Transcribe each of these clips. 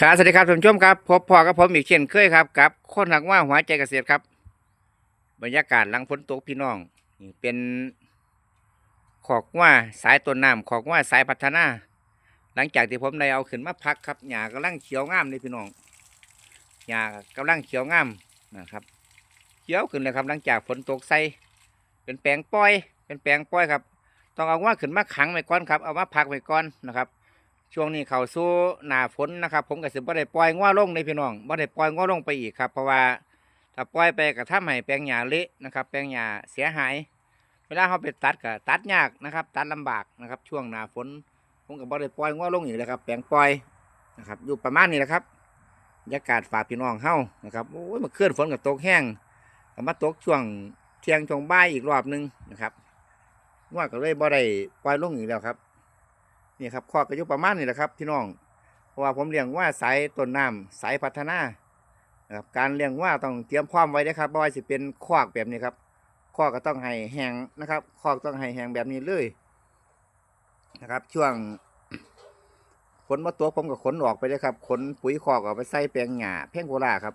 ครับสวัสดีครับท่านผู้ชมครับพบพอกับผมอีกเช่นเคยครับกับคนหักว่าหัวใจเกษตรครับ บรรยากาศหลังฝนตกพี่น้องนี่เป็นขอกว่าสายต้นน้ำขอกว่าสายพัฒนา หลังจากที่ผมได้เอาขึ้นมาพักครับหญ้ากำลังเขียวงามเลยพี่น้องหญ้ากำลังเขียวงามนะครับเขียวขึ้นเลยครับ หลังจากฝนตกใส่เป็นแปลงปล่อย เป็นแปลงปล่อยครับ ต้องเอาว่าขึ้นมาขังไว้ก่อนครับเอามาพักไว้ก่อนนะครับ ช่วงนี้เขาสู่หนาฝนนะครับ ผมก็สิบ่ได้ปล่อยง้อลงในพี่น้องบ่ได้ปล่อยง้อลงไปอีกครับ เพราะว่าถ้าปล่อยไปก็ทำให้แปลงหญ้าเละนะครับ แปลงหญ้าเสียหาย เวลาเขาไปตัดก็ตัดยากนะครับ ตัดลำบากนะครับ ช่วงหนาฝน ผมก็บ่ได้ปล่อยง้อลงอีกเลยครับ แปลงปล่อยนะครับ อยู่ประมาณนี้แหละครับบรรยากาศฝากพี่น้องเฮานะครับโอ้ยมาเคลื่อนฝนกับตกแห้งก็มาตกช่วงเที่ยงช่วงบ่ายอีกรอบหนึงนะครับง้อก็เลยบ่ได้ปล่อยลงอีกแล้วครับ นี่ครับข้อก็อยู่ประมาณนี้แหละครับพี่น้องเพราะว่าผมเลี้ยงว่าสายต้นน้ำสายพัฒนานะครับการเลี้ยงว่าต้องเตรียมพร้อมไว้นะครับบ่ว่าสิเป็นคอกแบบนี้ครับคอกก็ต้องให้แห้งนะครับคอกต้องให้แห้งแบบนี้เลยนะครับ ช่วงขนมาตัวผมก็ขนออกไปเลยครับขนปุ๋ยคอกออกไปใส่แปลงหญ้าเพ่งโกลาครับ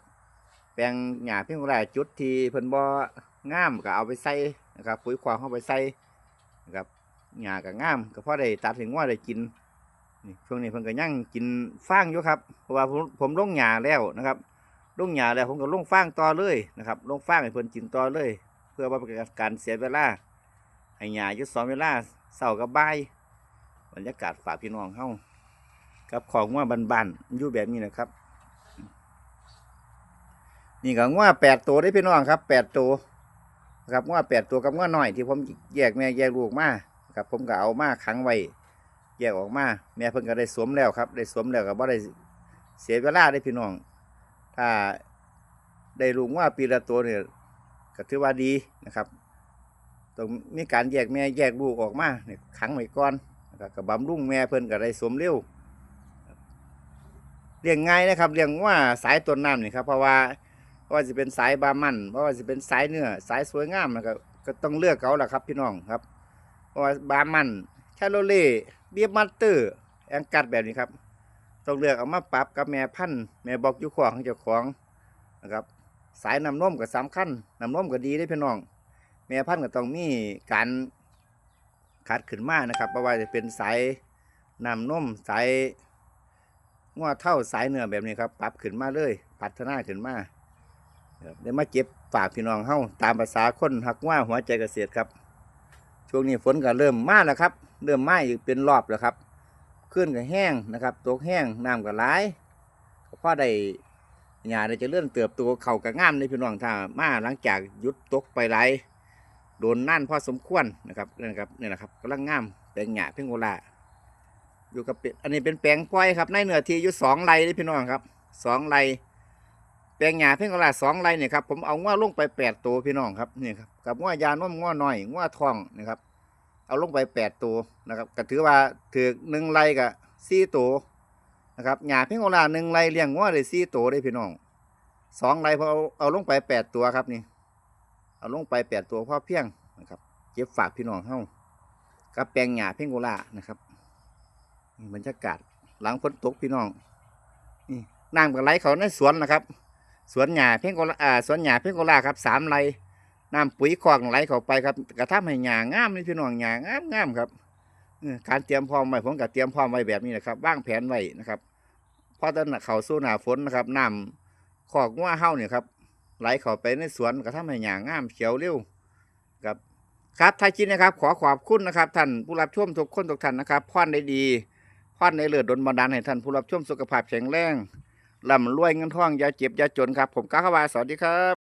แปลงหญ้าเพ่งโกลาจุดที่เพิ่นบ่งามก็เอาไปใส่นะครับ ปุ๋ยคอกเข้าไปใส่นะครับ หญ้าก็งามก็พอได้ตัดถึงว่าได้กินนี่ช่วงนี้เพิ่นก็ยังกินฟางอยู่ครับเพราะว่าผมผมลงหญ้าแล้วนะครับลงหญ้าแล้วผมก็ลงฟางต่อเลยนะครับลงฟางให้เพิ่นกินต่อเลย เพื่อว่าเป็นการเสียเวลาให้หญ้าอยู่สองเวลาเช้ากับบ่ายบรรยากาศฝากพี่น้องเฮากับของว่าบานๆอยู่แบบนี้นะครับ นี่ก็ง้อแปดตัวได้พี่น้องครับแปดตัวครับง้อแปดตัวกับง้อน้อยที่ผมแยกแม่แยกลูกมา ครับ ผมก็เอามาขังไว้แยกออกมาแม่เพิ่นก็ได้สวมแล้วครับ ได้สวมแล้วก็บ่ได้เสียเวลาได้พี่น้อง ถ้าได้ลูกว่าปีละตัวเนี่ยก็ถือว่าดีนะครับต้องมีการแยกแม่แยกลูกออกมาเนี่ยขังไว้ก่อนนะครับกับบำรุงแม่เพิ่นก็ได้สวมเร็วเลี้ยงง่ายนะครับเลี้ยงว่าสายต้นน้ำนี่ครับเพราะว่าเพราะว่าจะเป็นสายบามันเพราะว่าจะเป็นสายเนื้อสายสวยงามนะครับก็ต้องเลือกเขาแหละครับพี่น้องครับ บามันชาโลเล่เบียบมัตเตอร์แองกัดแบบนี้ครับ ต้องเลือกเอามาปรับกับแม่พันธุ์แม่บอกอยู่ของของเจ้าของนะครับ สายน้ำนมก็สำคัญน้ำนมก็ดีได้พี่น้อง แม่พันธุ์ก็ต้องมีการขัดขึ้นมานะครับเพราะว่าจะเป็นสายน้ำนมสายงัวเท่าสายเนื้อแบบนี้ครับปรับขึ้นมาเลย พัฒนาขึ้นมาเดี๋ยวมาเก็บฝากพี่น้องเฮาตามภาษาคนหักว่าหัวใจเกษตรครับ ช่วงนี้ฝนก็เริ่มมาแล้วครับ เริ่มมาอีกเป็นรอบแล้วครับขึ้นก็แห้งนะครับตกแห้งน้ำก็ไหลายก็พอได้หญ้าได้เจะเลื่อนเติบโตเข่าก็งามในพี่น้องถ้ามาหลังจากหยุดตกไปไหลโดนนั่นพอสมควรนะครับนี่นะครับนี่แหละครับกำลังงามแปลงหญ้าเพ่งโอลาอยู่กับเป็ดอันนี้เป็นแปลงปล่อยครับในเนื้อที่อยู่สองไรนี่พี่น้องครับสองไร ปลงหญ้าเพ่งโอลาสองไรเนี่ยครับผมเอาง้อลงไปแปดตัวพี่น้องครับนี่ครับกับง้อยานมง้อน้อยง้อทองนะครับ เอาลงไปแปดตัวนะครับก็ถือว่าถือหนึ่งไรกับสี่ตัวนะครับหญ้าเพ่งโอลาหนึ่งไรเลี้ยงง้อได้สี่ตัวได้พี่น้องสองไรพอเอาเอาลงไปแปดตัวครับนี่ เอาลงไปแปดตัวพ่อเพียงนะครับเก็บฝากพี่น้องเฮากับแปลงหญ้าเพ่งโอลานะครับนี่บรรยากาศหลังฝนตกพี่น้องนี่นั่งกับไรเขาในสวนนะครับ สวนหญ้าเพ่งโกอ่าสวนหญ้าเพ่งโอลาครับสามไรน้ำปุ๋ยคอกไหลเข้าไปครับกระทำให้หญ้างามนี่พี่น้องหญ้างามงามครับการเตรียมพร้อมไว้ผมก็เตรียมพร้อมไว้แบบนี้นะครับวางแผนไว้นะครับเพราะตอนเขาสู่หนาฝนนะครับน้ำคอกงัวเฮาเนี่ยครับไหลเข้าไปในสวนกระทำให้หญ้างามเขียวเร็วครับครับท้ายคิดนะครับ ขอขอบคุณนะครับ ท่านผู้รับชมทุกคนทุกท่านนะครับพรได้ดีพรในเลือดดลบันดาลให้ท่านผู้รับชมสุขภาพแข็งแรง ร่ำรวยเงินทองอย่าเจ็บอย่าจนครับ ผมก้าวาสวัสดีครับ